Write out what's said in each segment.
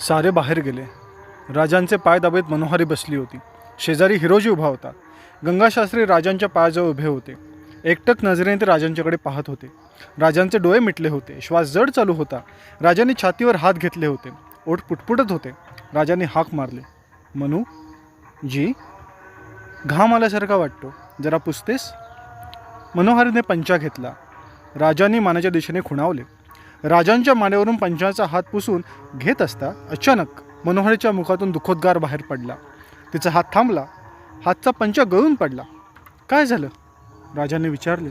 सारे बाहेर गेले. राजांचे पाय दाबेत मनोहारी बसली होती. शेजारी हिरोजी उभा होता. गंगाशास्त्री राजांच्या पायाजवळ उभे होते. एकटक नजरेने ते राजांच्याकडे पाहत होते. राजांचे डोळे मिटले होते. श्वास जड चालू होता. राजांनी छातीवर हात घेतले होते. ओठ पुटपुटत होते. राजांनी हाक मारले. मनू जी घाम आल्यासारखा वाटतो. जरा पुसतेस? मनोहारीने पंचा घेतला. राजांनी मानाच्या दिशेने खुणावले. राजांच्या मानेवरून पंचाचा हात पुसून घेत असता अचानक मनोहरीच्या मुखातून दुखोद्गार बाहेर पडला. तिचा हात थांबला. हातचा पंचा गळून पडला. काय झालं? राजाने विचारले.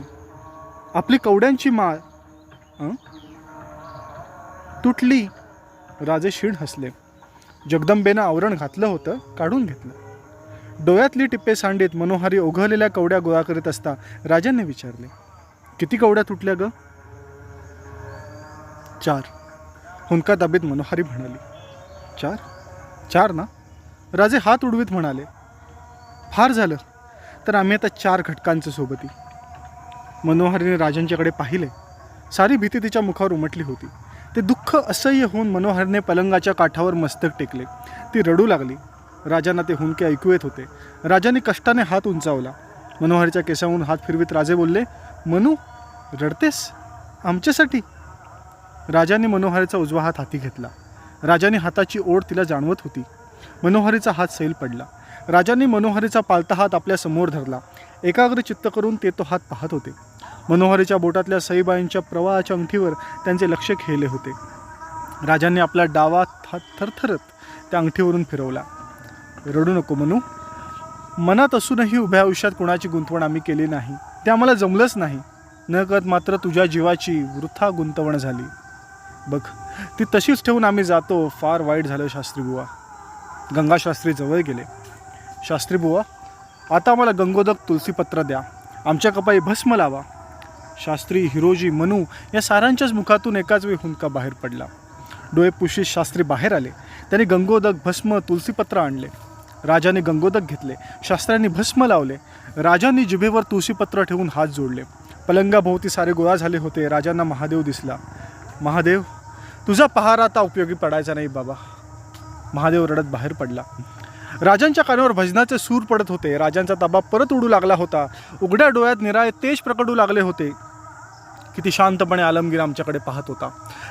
आपली कवड्यांची माळ तुटली. राजे शीण हसले. जगदंबेनं आवरण घातलं होतं काढून घेतलं. डोळ्यातली टिप्पे सांडीत मनोहारी ओघळलेल्या कवड्या गोळा करीत असता राजांनी विचारले किती कवड्या तुटल्या गं? चार. हुंका दाबीत मनोहारी म्हणाली चार? चार ना? राजे हात उडवीत म्हणाले फार झालं. तर आम्ही आता चार घटकांचं सोबती. मनोहारीने राजांच्याकडे पाहिले. सारी भीती तिच्या मुखावर उमटली होती. ते दुःख असह्य होऊन मनोहरने पलंगाच्या काठावर मस्तक टेकले. ती रडू लागली. राजांना ते हुंके ऐकू येत होते. राजाने कष्टाने हात उंचावला. मनोहरच्या केसावरून हात फिरवीत राजे बोलले मनू रडतेस? आमच्यासाठी? राजाने मनोहरीचा उजवा हात हाती घेतला. राजाने हाताची ओढ तिला जाणवत होती. मनोहरीचा हात सैल पडला. राजांनी मनोहरीचा पालता हात आपल्यासमोर धरला. एकाग्र चित्त करून ते तो हात पाहत होते. मनोहरीच्या बोटातल्या सईबाईंच्या प्रवाहाच्या अंगठीवर त्यांचे लक्ष खेळले होते. राजाने आपला डावा हात थरथरत त्या अंगठीवरून फिरवला. रडू नको मनू. मनात असूनही उभ्या आयुष्यात कुणाची गुंतवण आम्ही केली नाही. ते आम्हाला जमलंच नाही. न करत मात्र तुझ्या जीवाची वृथा गुंतवण झाली. बघ ती तशीच ठेवून आम्ही जातो. फार वाईट झालं शास्त्रीबुवा गंगाशास्त्री जवळ गेले. शास्त्रीबुवा आता आम्हाला गंगोदक तुलसीपत्र द्या. आमच्या कपाई भस्म लावा. शास्त्री हिरोजी मनू या सारांच्याच मुखातून एकाच वेळी हुंका बाहेर पडला. डोळे पुशीत शास्त्री बाहेर आले. त्यांनी गंगोदक भस्म तुलसीपत्र आणले. राजाने गंगोदक घेतले. शास्त्रांनी भस्म लावले. राजांनी जिभेवर तुळशीपत्र ठेवून हात जोडले. पलंगाभोवती सारे गोळा झाले होते. राजांना महादेव दिसला. महादेव तुझा पहार आता उपयोगी पडायचा नाही बाबा. महादेव रडत बाहेर पडला. राजांच्या कानावर भजनाचे सूर पडत होते. राजांचा ताबा परत उडू लागला होता. उघड्या डोळ्यात निराळे तेज प्रकटू लागले होते. किती शांतपणे आलमगीर आमच्याकडे पाहत होता.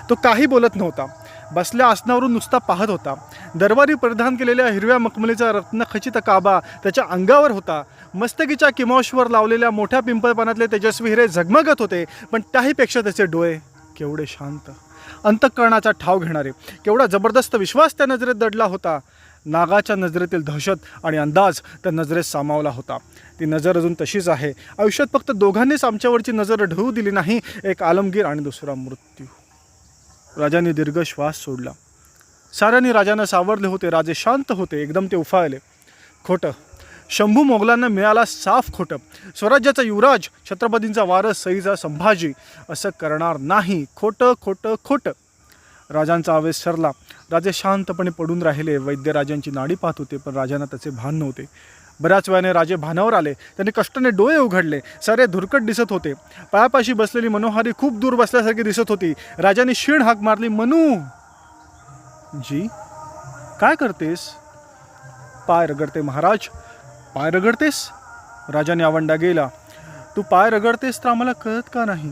तो काही बोलत नव्हता. बसल्या आसनावरून नुसता पाहत होता. दरबारी परिधान केलेल्या हिरव्या मखमलीचा रत्नखचित काबा त्याच्या अंगावर होता. मस्तकीच्या किमॉशवर लावलेल्या मोठ्या पिंपळपानातले तेजस्वी हिरे झगमगत होते पण त्याहीपेक्षा त्याचे डोळे केवढे शांत. अंतःकरणाचा ठाव घेणारे. केवढा जबरदस्त विश्वास त्या नजरेत दडला होता. नागाच्या नजरेतील दहशत आणि अंदाज त्या नजरेत सामावला होता. ती नजर अजून तशीच आहे. आयुष्यात फक्त दोघांनीच आमच्यावरची नजर ढळू दिली नाही. एक आलमगीर आणि दुसरा मृत्यू. राजाने दीर्घ श्वास सोडला. साऱ्यांनी राजांना सावरले होते. राजे शांत होते. एकदम ते उफाळले. खोटं. शंभू मोगलांना मिळाला साफ खोटं. स्वराज्याचा युवराज छत्रपतींचा वारस सईचा संभाजी असं करणार नाही. खोटं खोटं खोटं. राजांचा आवेश सरला. राजे शांतपणे पडून राहिले. वैद्यराजांची नाडी पाहत होते पण राजांना त्याचे भान नव्हते. बऱ्याच वेळाने राजे भानावर आले. त्यांनी कष्टाने डोळे उघडले. सारे धुरकट दिसत होते. पायापाशी बसलेली मनोहारी खूप दूर बसल्यासारखी दिसत होती. राजाने शीण हाक मारली मनू जी काय करतेस? पाय रगडते महाराज. पाय रगडतेस? राजाने आवंडा गेला. तू पाय रगडतेस तर आम्हाला कळत का नाही?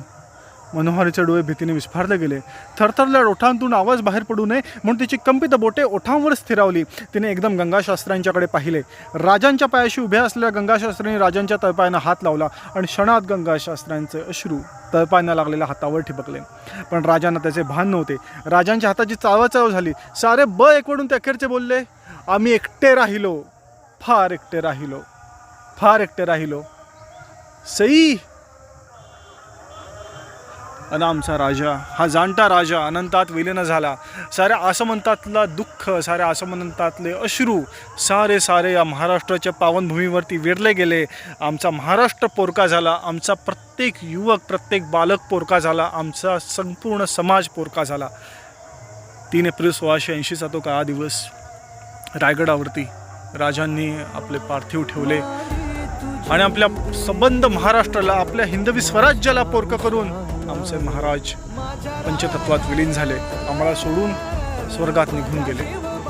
मनोहारीचे डोळे भीतीने विस्फारले गेले. थरथरल्या ओठांतून आवाज बाहेर पडू नये म्हणून तिची कंपित बोटे ओठांवर स्थिरावली. तिने एकदम गंगाशास्त्र्यांच्याकडे पाहिले. राजांच्या पायाशी उभ्या असलेल्या गंगाशास्त्रीने राजांच्या तळपायांना हात लावला आणि क्षणात गंगाशास्त्रांचे अश्रू तळपायांना लागलेल्या हातावर ठिपकले पण राजांना त्याचे भान नव्हते. राजांच्या हाताची चावाचाव झाली. सारे ब एकवडून ते अखेरचे बोलले आम्ही एकटे राहिलो. फार एकटे राहिलो फार एकटे राहिलो. सई! आणि आमचा राजा हा जाणता राजा अनंतात विलीन झाला. साऱ्या आसमंतातला दुःख साऱ्या आसमंतातले अश्रू सारे सारे या महाराष्ट्राच्या पावनभूमीवरती विरले गेले. आमचा महाराष्ट्र पोरका झाला आमचा प्रत्येक युवक प्रत्येक बालक पोरका झाला आमचा संपूर्ण समाज पोरका झाला. तीन एप्रिल सोळाशे ऐंशीचा तो काळा दिवस रायगडावरती राजांनी आपले पार्थिव ठेवले आणि आपल्या संबंध महाराष्ट्राला आपल्या हिंदवी स्वराज्याला पोरकं करून आमचे महाराज पंचतत्वात विलीन झाले. आम्हाला सोडून स्वर्गात निघून गेले.